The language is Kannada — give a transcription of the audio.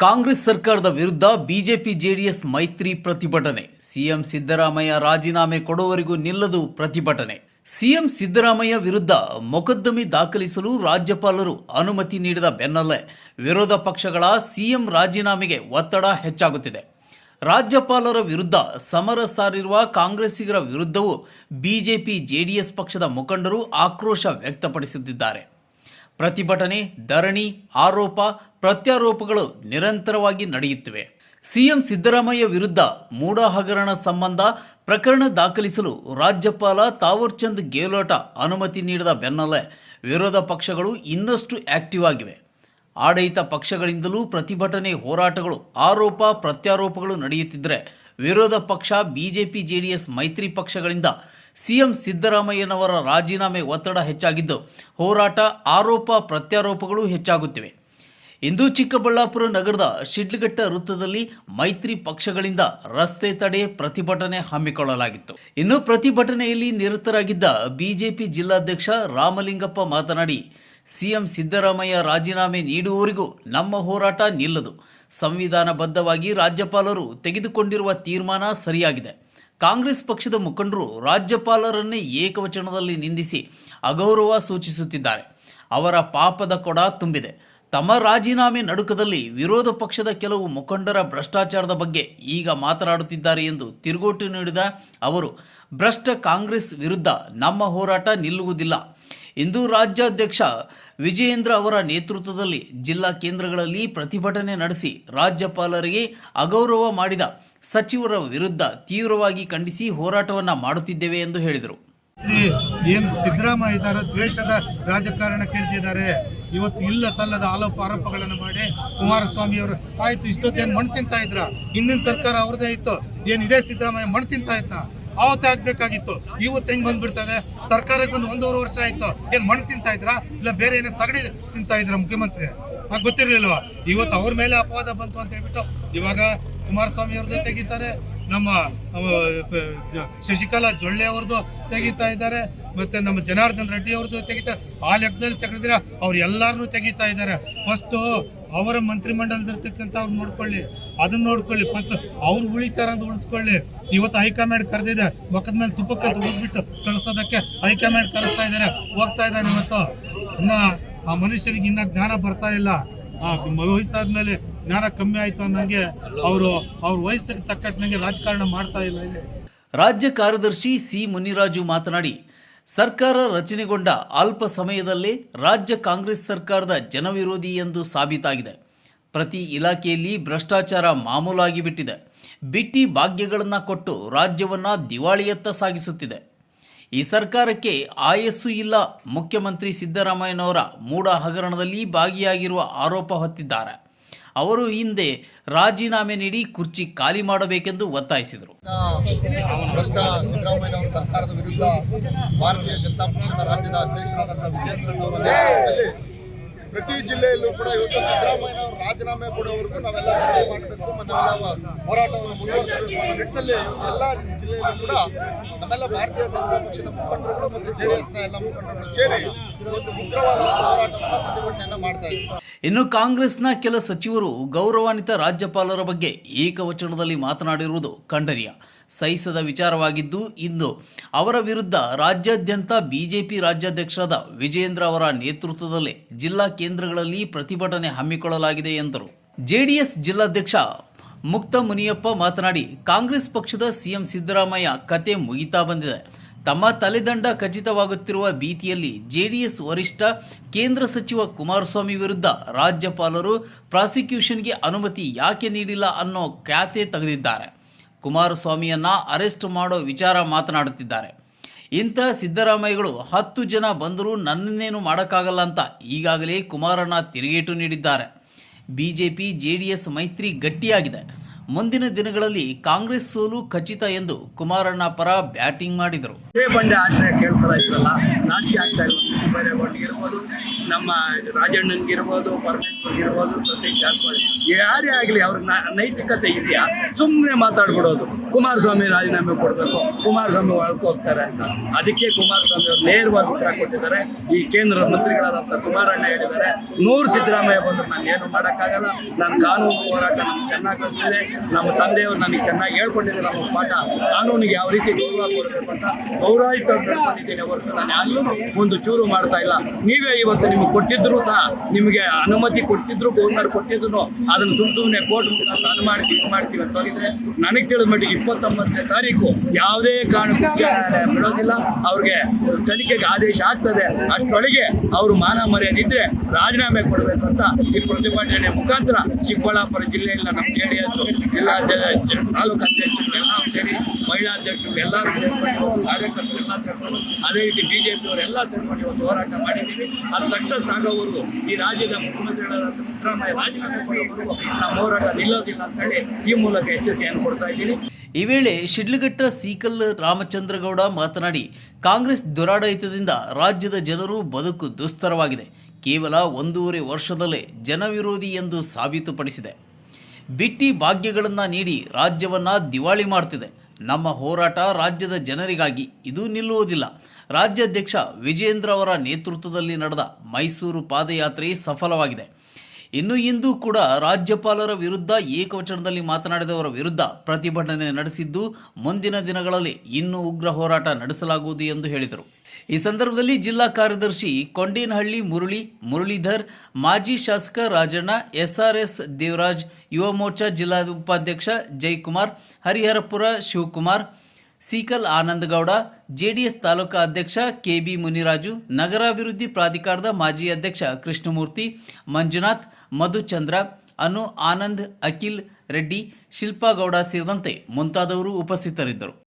ಕಾಂಗ್ರೆಸ್ ಸರ್ಕಾರದ ವಿರುದ್ಧ ಬಿಜೆಪಿ ಜೆಡಿಎಸ್ ಮೈತ್ರಿ ಪ್ರತಿಭಟನೆ. ಸಿಎಂ ಸಿದ್ದರಾಮಯ್ಯ ರಾಜೀನಾಮೆ ಕೊಡುವವರೆಗೂ ನಿಲ್ಲದು ಪ್ರತಿಭಟನೆ. ಸಿಎಂ ಸಿದ್ದರಾಮಯ್ಯ ವಿರುದ್ಧ ಮೊಕದ್ದಮೆ ದಾಖಲಿಸಲು ರಾಜ್ಯಪಾಲರು ಅನುಮತಿ ನೀಡಿದ ಬೆನ್ನಲ್ಲೇ ವಿರೋಧ ಪಕ್ಷಗಳ ಸಿಎಂ ರಾಜೀನಾಮೆಗೆ ಒತ್ತಡ ಹೆಚ್ಚಾಗುತ್ತಿದೆ. ರಾಜ್ಯಪಾಲರ ವಿರುದ್ಧ ಸಮರ ಸಾರಿರುವ ಕಾಂಗ್ರೆಸ್ಸಿಗರ ವಿರುದ್ಧವೂ ಬಿಜೆಪಿ ಜೆಡಿಎಸ್ ಪಕ್ಷದ ಮುಖಂಡರು ಆಕ್ರೋಶ ವ್ಯಕ್ತಪಡಿಸುತ್ತಿದ್ದಾರೆ ಪ್ರತಿಭಟನೆ, ಧರಣಿ, ಆರೋಪ, ಪ್ರತ್ಯಾರೋಪಗಳು ನಿರಂತರವಾಗಿ ನಡೆಯುತ್ತಿವೆ. ಸಿಎಂ ಸಿದ್ದರಾಮಯ್ಯ ವಿರುದ್ಧ ಮೂಡ ಹಗರಣ ಸಂಬಂಧ ಪ್ರಕರಣ ದಾಖಲಿಸಲು ರಾಜ್ಯಪಾಲ ತಾವರ್ಚಂದ್ ಗೆಹ್ಲೋಟ ಅನುಮತಿ ನೀಡಿದ ಬೆನ್ನಲ್ಲೇ ವಿರೋಧ ಪಕ್ಷಗಳು ಇನ್ನಷ್ಟು ಆಕ್ಟಿವ್ ಆಗಿವೆ. ಆಡಳಿತ ಪಕ್ಷಗಳಿಂದಲೂ ಪ್ರತಿಭಟನೆ, ಹೋರಾಟಗಳು, ಆರೋಪ, ಪ್ರತ್ಯಾರೋಪಗಳು ನಡೆಯುತ್ತಿದ್ದರೆ ವಿರೋಧ ಪಕ್ಷ, ಬಿಜೆಪಿ, ಜೆಡಿಎಸ್ ಮೈತ್ರಿ ಪಕ್ಷಗಳಿಂದ ಸಿಎಂ ಸಿದ್ದರಾಮಯ್ಯನವರ ರಾಜೀನಾಮೆ ಒತ್ತಡ ಹೆಚ್ಚಾಗಿದ್ದು, ಹೋರಾಟ, ಆರೋಪ, ಪ್ರತ್ಯಾರೋಪಗಳು ಹೆಚ್ಚಾಗುತ್ತಿವೆ. ಇಂದು ಚಿಕ್ಕಬಳ್ಳಾಪುರ ನಗರದ ಶಿಡ್ಲಘಟ್ಟ ವೃತ್ತದಲ್ಲಿ ಮೈತ್ರಿ ಪಕ್ಷಗಳಿಂದ ರಸ್ತೆ ತಡೆ ಪ್ರತಿಭಟನೆ ಹಮ್ಮಿಕೊಳ್ಳಲಾಗಿತ್ತು. ಇನ್ನು ಪ್ರತಿಭಟನೆಯಲ್ಲಿ ನಿರತರಾಗಿದ್ದ ಬಿಜೆಪಿ ಜಿಲ್ಲಾಧ್ಯಕ್ಷ ರಾಮಲಿಂಗಪ್ಪ ಮಾತನಾಡಿ, ಸಿಎಂ ಸಿದ್ದರಾಮಯ್ಯ ರಾಜೀನಾಮೆ ನೀಡುವವರಿಗೂ ನಮ್ಮ ಹೋರಾಟ ನಿಲ್ಲದು. ಸಂವಿಧಾನಬದ್ಧವಾಗಿ ರಾಜ್ಯಪಾಲರು ತೆಗೆದುಕೊಂಡಿರುವ ತೀರ್ಮಾನ ಸರಿಯಾಗಿದೆ. ಕಾಂಗ್ರೆಸ್ ಪಕ್ಷದ ಮುಖಂಡರು ರಾಜ್ಯಪಾಲರನ್ನೇ ಏಕವಚನದಲ್ಲಿ ನಿಂದಿಸಿ ಅಗೌರವ ಸೂಚಿಸುತ್ತಿದ್ದಾರೆ. ಅವರ ಪಾಪದ ಕೊಡ ತುಂಬಿದೆ. ತಮ್ಮ ರಾಜೀನಾಮೆ ನಡುಕದಲ್ಲಿ ವಿರೋಧ ಪಕ್ಷದ ಕೆಲವು ಮುಖಂಡರ ಭ್ರಷ್ಟಾಚಾರದ ಬಗ್ಗೆ ಈಗ ಮಾತನಾಡುತ್ತಿದ್ದಾರೆ ಎಂದು ತಿರುಗೋಟು ನೀಡಿದ ಅವರು, ಭ್ರಷ್ಟ ಕಾಂಗ್ರೆಸ್ ವಿರುದ್ಧ ನಮ್ಮ ಹೋರಾಟ ನಿಲ್ಲುವುದಿಲ್ಲ. ಇಂದು ರಾಜ್ಯಾಧ್ಯಕ್ಷ ವಿಜಯೇಂದ್ರ ಅವರ ನೇತೃತ್ವದಲ್ಲಿ ಜಿಲ್ಲಾ ಕೇಂದ್ರಗಳಲ್ಲಿ ಪ್ರತಿಭಟನೆ ನಡೆಸಿ ರಾಜ್ಯಪಾಲರಿಗೆ ಅಗೌರವ ಮಾಡಿದ ಸಚಿವರ ವಿರುದ್ಧ ತೀವ್ರವಾಗಿ ಖಂಡಿಸಿ ಹೋರಾಟವನ್ನು ಮಾಡುತ್ತಿದ್ದೇವೆ ಎಂದು ಹೇಳಿದರು. ಏನು ಸಿದ್ದರಾಮಯ್ಯ ಇದ್ದಾರೆ, ದ್ವೇಷದ ರಾಜಕಾರಣ ಕೇಳ್ತಿದ್ದಾರೆ ಇವತ್ತು ಇಲ್ಲ ಸಲ್ಲದ ಆರೋಪ ಆರೋಪಗಳನ್ನು ಮಾಡಿ ಕುಮಾರಸ್ವಾಮಿ ಅವರು, ಆಯ್ತು, ಇಷ್ಟೊತ್ತೇನು ಮಣ್ಣು ತಿಂತಾ ಇದ್ರ? ಹಿಂದಿನ ಸರ್ಕಾರ ಅವ್ರದ್ದೇ ಇತ್ತು. ಏನು ಇದೇ ಸಿದ್ದರಾಮಯ್ಯ ಮಣ್ಣು ತಿಂತಾ ಇದ್ದ ಅವತ್ತೇ ಆಗ್ಬೇಕಾಗಿತ್ತು. ಇವತ್ತು ಹೆಂಗ್ ಬಂದ್ಬಿಡ್ತದೆ? ಸರ್ಕಾರಕ್ಕೆ ಬಂದು ಒಂದೂವರೆ ವರ್ಷ ಆಯ್ತು. ಏನ್ ಮಣ್ಣು ತಿಂತಾ ಇದ್ರಾ? ಇಲ್ಲ ಬೇರೆ ಏನೋ ಸಗಣಿ ತಿಂತಾ ಇದ್ರ ಮುಖ್ಯಮಂತ್ರಿ? ಆಗ ಗೊತ್ತಿರ್ಲಿಲ್ವಾ? ಇವತ್ತು ಅವ್ರ ಮೇಲೆ ಅಪವಾದ ಬಂತು ಅಂತ ಹೇಳ್ಬಿಟ್ಟು ಇವಾಗ ಕುಮಾರಸ್ವಾಮಿ ಅವ್ರದ್ದು ತೆಗಿತಾರೆ. ನಮ್ಮ ಶಶಿಕಲಾ ಜೊಳ್ಳೆ ಅವ್ರದ್ದು ತೆಗಿತಾ ಇದ್ದಾರೆ. ಮತ್ತೆ ನಮ್ಮ ಜನಾರ್ದನ್ ರೆಡ್ಡಿ ಅವ್ರದ್ದು ತೆಗಿತಾರೆ. ಆ ಲೆಕ್ಕದಲ್ಲಿ ತೆಗೆದಿರ ಅವ್ರು ಎಲ್ಲಾರನ್ನೂ ತೆಗಿತಾ ಇದ್ದಾರೆ. ಫಸ್ಟು ಅವರ ಮಂತ್ರಿಮಂಡಲದಲ್ಲಿರ್ತಕ್ಕಂಥ ಅವ್ರು ನೋಡ್ಕೊಳ್ಳಿ. ಅದನ್ನ ನೋಡ್ಕೊಳ್ಳಿ. ಫಸ್ಟ್ ಅವ್ರು ಉಳಿತಾರ ಅಂತ ಉಳಿಸ್ಕೊಳ್ಳಿ. ಇವತ್ತು ಹೈಕಮಾಂಡ್ ಕರೆದಿದೆ. ಮುಖದ ಮೇಲೆ ತುಪ್ಪಕ್ಕೆ ಹೋಗ್ಬಿಟ್ಟು ಕಳ್ಸೋದಕ್ಕೆ ಹೈಕಮಾಂಡ್ ಕರೆಸ್ತಾ ಇದ್ದಾರೆ ಹೋಗ್ತಾ ಇದ್ದಾನೆ ಇವತ್ತು ಇನ್ನ ಆ ಮನುಷ್ಯನಿಗೆ ಇನ್ನ ಜ್ಞಾನ ಬರ್ತಾ ಇಲ್ಲ. ಆ ವಯಸ್ಸಾದ್ಮೇಲೆ ಜ್ಞಾನ ಕಮ್ಮಿ ಆಯ್ತು ಅನ್ನೋಂಗೆ ಅವರು, ಅವ್ರ ವಯಸ್ಸಿಗೆ ತಕ್ಕಟ್ಟಿನಂಗೆ ರಾಜಕಾರಣ ಮಾಡ್ತಾ ಇಲ್ಲ ಇಲ್ಲಿ. ರಾಜ್ಯ ಕಾರ್ಯದರ್ಶಿ ಸಿ ಮುನಿರಾಜು ಮಾತನಾಡಿ ಸರ್ಕಾರ ರಚನೆಗೊಂಡ ಅಲ್ಪ ಸಮಯದಲ್ಲಿ ರಾಜ್ಯ ಕಾಂಗ್ರೆಸ್ ಸರ್ಕಾರದ ಜನವಿರೋಧಿ ಎಂದು ಸಾಬೀತಾಗಿದೆ. ಪ್ರತಿ ಇಲಾಖೆಯಲ್ಲಿ ಭ್ರಷ್ಟಾಚಾರ ಮಾಮೂಲಾಗಿ ಬಿಟ್ಟಿದೆ ಬಿಟ್ಟಿ ಭಾಗ್ಯಗಳನ್ನು ಕೊಟ್ಟು ರಾಜ್ಯವನ್ನು ದಿವಾಳಿಯತ್ತ ಸಾಗಿಸುತ್ತಿದೆ. ಈ ಸರ್ಕಾರಕ್ಕೆ ಆಯಸ್ಸು ಇಲ್ಲ. ಮುಖ್ಯಮಂತ್ರಿ ಸಿದ್ದರಾಮಯ್ಯನವರ ಮೂಡ ಹಗರಣದಲ್ಲಿ ಭಾಗಿಯಾಗಿರುವ ಆರೋಪ ಹೊತ್ತಿದ್ದಾರೆ. ಅವರು ಹಿಂದೆ ರಾಜೀನಾಮೆ ನೀಡಿ ಕುರ್ಚಿ ಖಾಲಿ ಮಾಡಬೇಕೆಂದು ಒತ್ತಾಯಿಸಿದರು. ಸರ್ಕಾರದ ವಿರುದ್ಧ ಭಾರತೀಯ ಜನತಾ ಪಕ್ಷದ ರಾಜ್ಯದ ಅಧ್ಯಕ್ಷರಾದಂತಹ ಪ್ರತಿ ಜಿಲ್ಲೆಯಲ್ಲೂ ಕೂಡ ಇವತ್ತು ಸಿದ್ದರಾಮಯ್ಯ ಅವರು ರಾಜೀನಾಮೆ ಕೊಡುವವರೆಗೂ ನಾವೆಲ್ಲ ಸಭೆ ಮಾಡಬೇಕು ಮತ್ತು ಹೋರಾಟವನ್ನು ಮುಂದುವರಿಸಬೇಕು ಅನ್ನೋ ನಿಟ್ಟಿನಲ್ಲಿ ಎಲ್ಲ ಜಿಲ್ಲೆಯಲ್ಲೂ ಕೂಡ ನಮ್ಮೆಲ್ಲ ಭಾರತೀಯ ಜನತಾ ಪಕ್ಷದ ಮುಖಂಡರುಗಳು ಮತ್ತು ಜೆ ಡಿ ಎಸ್ನ ಎಲ್ಲ ಮುಖಂಡರುಗಳು ಸೇರಿ ಒಂದು ಉಗ್ರವಾದ ಹೋರಾಟವನ್ನು ಪ್ರತಿಭಟನೆಯನ್ನು ಮಾಡ್ತಾ ಇದ್ದಾರೆ. ಇನ್ನು ಕಾಂಗ್ರೆಸ್ನ ಕೆಲ ಸಚಿವರು ಗೌರವಾನ್ವಿತ ರಾಜ್ಯಪಾಲರ ಬಗ್ಗೆ ಏಕವಚನದಲ್ಲಿ ಮಾತನಾಡಿರುವುದು ಖಂಡನೀಯ. ಸಹಿಸದ ವಿಚಾರವಾಗಿದ್ದು ಇಂದು ಅವರ ವಿರುದ್ಧ ರಾಜ್ಯಾದ್ಯಂತ ಬಿಜೆಪಿ ರಾಜ್ಯಾಧ್ಯಕ್ಷರಾದ ವಿಜಯೇಂದ್ರ ಅವರ ನೇತೃತ್ವದಲ್ಲಿ ಜಿಲ್ಲಾ ಕೇಂದ್ರಗಳಲ್ಲಿ ಪ್ರತಿಭಟನೆ ಹಮ್ಮಿಕೊಳ್ಳಲಾಗಿದೆ ಎಂದರು. ಜೆಡಿಎಸ್ ಜಿಲ್ಲಾಧ್ಯಕ್ಷ ಮುಕ್ತ ಮುನಿಯಪ್ಪ ಮಾತನಾಡಿ, ಕಾಂಗ್ರೆಸ್ ಪಕ್ಷದ ಸಿಎಂ ಸಿದ್ದರಾಮಯ್ಯ ಕತೆ ಮುಗಿತಾ ಬಂದಿದೆ. ತಮ್ಮ ತಲೆದಂಡ ಖಚಿತವಾಗುತ್ತಿರುವ ಭೀತಿಯಲ್ಲಿ ಜೆಡಿಎಸ್ ವರಿಷ್ಠ ಕೇಂದ್ರ ಸಚಿವ ಕುಮಾರಸ್ವಾಮಿ ವಿರುದ್ಧ ರಾಜ್ಯಪಾಲರು ಪ್ರಾಸಿಕ್ಯೂಷನ್ಗೆ ಅನುಮತಿ ಯಾಕೆ ನೀಡಿಲ್ಲ ಅನ್ನೋ ಖ್ಯಾತೆ ತೆಗೆದಿದ್ದಾರೆ. ಕುಮಾರಸ್ವಾಮಿಯನ್ನ ಅರೆಸ್ಟ್ ಮಾಡೋ ವಿಚಾರ ಮಾತನಾಡುತ್ತಿದ್ದಾರೆ. ಇಂಥ ಸಿದ್ದರಾಮಯ್ಯಗಳು ಹತ್ತು ಜನ ಬಂದರೂ ನನ್ನನ್ನೇನು ಮಾಡೋಕ್ಕಾಗಲ್ಲ ಅಂತ ಈಗಾಗಲೇ ಕುಮಾರಣ್ಣ ತಿರುಗೇಟು ನೀಡಿದ್ದಾರೆ. ಬಿಜೆಪಿ, ಜೆಡಿಎಸ್ ಮೈತ್ರಿ ಗಟ್ಟಿಯಾಗಿದೆ. ಮುಂದಿನ ದಿನಗಳಲ್ಲಿ ಕಾಂಗ್ರೆಸ್ ಸೋಲು ಖಚಿತ ಎಂದು ಕುಮಾರಣ್ಣ ಪರ ಬ್ಯಾಟಿಂಗ್ ಮಾಡಿದರು. ನಮ್ಮ ರಾಜಣ್ಣನ್ಗಿರ್ಬೋದು ಪರಮೇಶ್ವರ್ಗಿರ್ಬೋದು ಸತೀಶ್ ಜಾರಕಿಹೊಳಿ. ಯಾರೇ ಆಗಲಿ ಅವ್ರ ನೈತಿಕತೆ ಇದೆಯಾ? ಸುಮ್ಮನೆ ಮಾತಾಡ್ಬಿಡೋದು. ಕುಮಾರಸ್ವಾಮಿ ರಾಜೀನಾಮೆ ಕೊಡಬೇಕು, ಕುಮಾರಸ್ವಾಮಿ ಒಳಗೆ ಅಂತ. ಅದಕ್ಕೆ ಕುಮಾರಸ್ವಾಮಿ ಅವರು ನೇರವಾಗಿ ಉತ್ತರ ಕೊಟ್ಟಿದ್ದಾರೆ. ಈ ಕೇಂದ್ರ ಮಂತ್ರಿಗಳಾದಂಥ ಕುಮಾರಣ್ಣ ಹೇಳಿದ್ದಾರೆ, ನೂರು ಸಿದ್ದರಾಮಯ್ಯ ಬಂದು ನಾನು ಏನು ಮಾಡೋಕ್ಕಾಗಲ್ಲ. ನನ್ನ ಕಾನೂನು ಹೋರಾಟ ನಮ್ಗೆ ಚೆನ್ನಾಗಿ ಗೊತ್ತಿದೆ. ನಮ್ಮ ತಂದೆಯವರು ನನಗೆ ಚೆನ್ನಾಗಿ ಹೇಳ್ಕೊಂಡಿದ್ದಾರೆ ನಮ್ಮ ಪಾಠ. ಕಾನೂನಿಗೆ ಯಾವ ರೀತಿ ಗೌರವ ಕೊಡಬೇಕು ಅಂತ ಹೊರತು ನಾನು ಯಾರೂ ಒಂದು ಚೂರು ಮಾಡ್ತಾ ಇಲ್ಲ. ನೀವೇ ಇವತ್ತು ನಿಮಗೆ ಕೊಟ್ಟಿದ್ರು ಸಹ, ನಿಮಗೆ ಅನುಮತಿ ಕೊಟ್ಟಿದ್ರು ಗೌರ್ನರ್ ಕೊಟ್ಟಿದ್ರು, ಅದನ್ನು ಸುಮ್ ಸುಮ್ಮನೆ ಕೋರ್ಟ್ ಅದು ಮಾಡ್ತೀವಿ, ಇದು ಮಾಡ್ತೀವಿ ಅಂತ ಹೋಗಿದ್ರೆ ನನಗೆ ತಿಳಿದ ಮಟ್ಟಿಗೆ ಇಪ್ಪತ್ತೊಂಬತ್ತನೇ ತಾರೀಕು ಯಾವುದೇ ಕಾರಣಕ್ಕೂ ಬಿಡೋದಿಲ್ಲ. ಅವ್ರಿಗೆ ತನಿಖೆಗೆ ಆದೇಶ ಆಗ್ತದೆ. ಅಷ್ಟೊಳಗೆ ಅವರು ಮಾನ ಮರ್ಯಾದೆ ಇದ್ರೆ ರಾಜೀನಾಮೆ ಕೊಡಬೇಕು ಅಂತ ಈ ಪ್ರತಿಭಟನೆ ಮುಖಾಂತರ ಚಿಕ್ಕಬಳ್ಳಾಪುರ ಜಿಲ್ಲೆಯಲ್ಲಿ ನಮ್ಮ ಜೆ ಡಿ ಎಸ್ ಎಲ್ಲ ಜ- ತಾಲೂಕು ಅಧ್ಯಕ್ಷರು ಎಲ್ಲರೂ ಸೇರ್ಕೊಂಡು ಎಲ್ಲ ಅದೇ ರೀತಿ ಬಿಜೆಪಿ ಅವರೆಲ್ಲ ಸೇರ್ಕೊಂಡು ಇವತ್ತು ಹೋರಾಟ ಮಾಡಿದ್ದೀವಿ. ಅದು ಸಕ್ಸಸ್ ಆಗೋವರೆಗೂ ಈ ರಾಜ್ಯದ ಮುಖ್ಯಮಂತ್ರಿಗಳಾದ ಸಿದ್ದರಾಮಯ್ಯ ರಾಜೀನಾಮೆ ಕೊಡೋವರೆಗೂ ನಮ್ಮ ಹೋರಾಟ ನಿಲ್ಲೋದಿಲ್ಲ ಅಂತ ಹೇಳಿ ಈ ಮೂಲಕ ಎಚ್ಚರಿಕೆಯನ್ನು ಕೊಡ್ತಾ ಇದ್ದೀನಿ. ಈ ವೇಳೆ ಶಿಡ್ಲಘಟ್ಟ ಸೀಕಲ್ ರಾಮಚಂದ್ರಗೌಡ ಮಾತನಾಡಿ, ಕಾಂಗ್ರೆಸ್ ದುರಾಡಳಿತದಿಂದ ರಾಜ್ಯದ ಜನರು ಬದುಕು ದುಸ್ತರವಾಗಿದೆ. ಕೇವಲ ಒಂದೂವರೆ ವರ್ಷದಲ್ಲೇ ಜನವಿರೋಧಿ ಎಂದು ಸಾಬೀತುಪಡಿಸಿದೆ. ಬಿಟ್ಟಿ ಭಾಗ್ಯಗಳನ್ನು ನೀಡಿ ರಾಜ್ಯವನ್ನು ದಿವಾಳಿ ಮಾಡ್ತಿದೆ. ನಮ್ಮ ಹೋರಾಟ ರಾಜ್ಯದ ಜನರಿಗಾಗಿ ಇದು ನಿಲ್ಲುವುದಿಲ್ಲ. ರಾಜ್ಯಾಧ್ಯಕ್ಷ ವಿಜೇಂದ್ರ ಅವರ ನೇತೃತ್ವದಲ್ಲಿ ನಡೆದ ಮೈಸೂರು ಪಾದಯಾತ್ರೆ ಸಫಲವಾಗಿದೆ. ಇನ್ನು ಇಂದು ಕೂಡ ರಾಜ್ಯಪಾಲರ ವಿರುದ್ಧ ಏಕವಚನದಲ್ಲಿ ಮಾತನಾಡಿದವರ ವಿರುದ್ಧ ಪ್ರತಿಭಟನೆ ನಡೆಸಿದ್ದು ಮುಂದಿನ ದಿನಗಳಲ್ಲಿ ಇನ್ನೂ ಉಗ್ರ ಹೋರಾಟ ನಡೆಸಲಾಗುವುದು ಎಂದು ಹೇಳಿದರು. ಈ ಸಂದರ್ಭದಲ್ಲಿ ಜಿಲ್ಲಾ ಕಾರ್ಯದರ್ಶಿ ಕೊಂಡೇನಹಳ್ಳಿ ಮುರಳಿ, ಮುರಳೀಧರ್, ಮಾಜಿ ಶಾಸಕ ರಾಜಣ್ಣ, ಎಸ್ಆರ್ಎಸ್ ದೇವರಾಜ್, ಯುವ ಮೋರ್ಚಾ ಜಿಲ್ಲಾ ಉಪಾಧ್ಯಕ್ಷ ಜಯಕುಮಾರ್ ಹರಿಹರಪುರ ಶಿವಕುಮಾರ್, ಸೀಕಲ್ ಆನಂದಗೌಡ, ಜೆಡಿಎಸ್ ತಾಲೂಕಾ ಅಧ್ಯಕ್ಷ ಕೆಬಿ ಮುನಿರಾಜು, ನಗರಾಭಿವೃದ್ಧಿ ಪ್ರಾಧಿಕಾರದ ಮಾಜಿ ಅಧ್ಯಕ್ಷ ಕೃಷ್ಣಮೂರ್ತಿ, ಮಂಜುನಾಥ್ ಮಧುಚಂದ್ರ ಅನು ಆನಂದ್, ಅಖಿಲ್ ರೆಡ್ಡಿ ಶಿಲ್ಪಾಗೌಡ ಸೇರಿದಂತೆ ಮುಂತಾದವರು ಉಪಸ್ಥಿತರಿದ್ದರು.